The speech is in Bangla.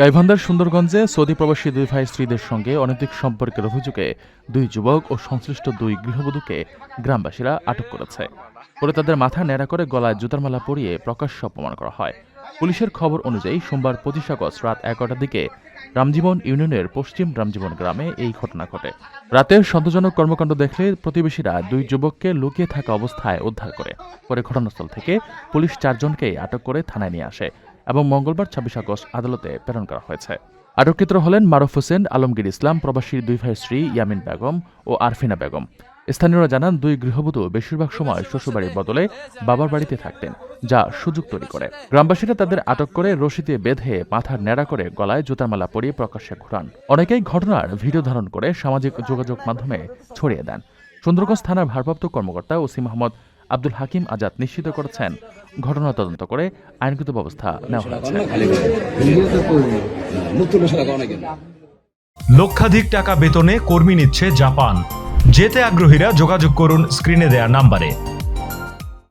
গাইবান্ধার সুন্দরগঞ্জে সৌদি প্রবাসী দুই ভাই স্ত্রীদের সঙ্গে অনৈতিক সম্পর্কের অভিযোগে দুই যুবক ও সংশ্লিষ্ট দুই গৃহবধূকে গ্রামবাসীরা আটক করেছে। পরে তাদের মাথা ন্যাড়া করে গলায় জুতার মালা পরিয়ে প্রকাশ্যে অপমান করা হয়। পুলিশের খবর অনুযায়ী সোমবার পঁচিশ আগস্ট রাত এগারোটার দিকে রামজীবন ইউনিয়নের পশ্চিম রামজীবন গ্রামে এই ঘটনা ঘটে। রাতে সন্তোষজনক কর্মকাণ্ড দেখলে প্রতিবেশীরা দুই যুবককে লুকিয়ে থাকা অবস্থায় উদ্ধার করে। পরে ঘটনাস্থল থেকে পুলিশ চারজনকেই আটক করে থানায় নিয়ে আসে। এবং মঙ্গলবার, ছাব্বিশ আগস্ট আদালতে প্রেরণ করা হয়েছে। আটককৃতরা হলেন মারুফ হোসেন, আলমগীর ইসলাম প্রবাসীর দুই ভাইয়ের স্ত্রী ইয়ামিন বেগম ও আরফিনা বেগম। স্থানীয়রা জানান, দুই গৃহবধূ বেশিরভাগ সময় শ্বশুরবাড়ির বদলে বাবার বাড়িতে থাকতেন, যা সুযোগ তৈরি করে। গ্রামবাসীরা তাদের আটক করে রশি দিয়ে বেঁধে মাথার ন্যাড়া করে গলায় জুতার মালা পরিয়ে প্রকাশ্যে ঘোরান। অনেকেই ঘটনার ভিডিও ধারণ করে সামাজিক যোগাযোগ মাধ্যমে ছড়িয়ে দেন। সুন্দরগঞ্জ থানার ভারপ্রাপ্ত কর্মকর্তা ওসি মোহাম্মদ আব্দুল হাকিম আজাদ নিশ্চিত করেছেন, ঘটনা তদন্ত করে আইনগত ব্যবস্থা নেওয়া হয়েছে। লক্ষাধিক টাকা বেতনে কর্মী নিচ্ছে জাপান। যেতে আগ্রহীরা যোগাযোগ করুন স্ক্রিনে দেয়া নাম্বারে।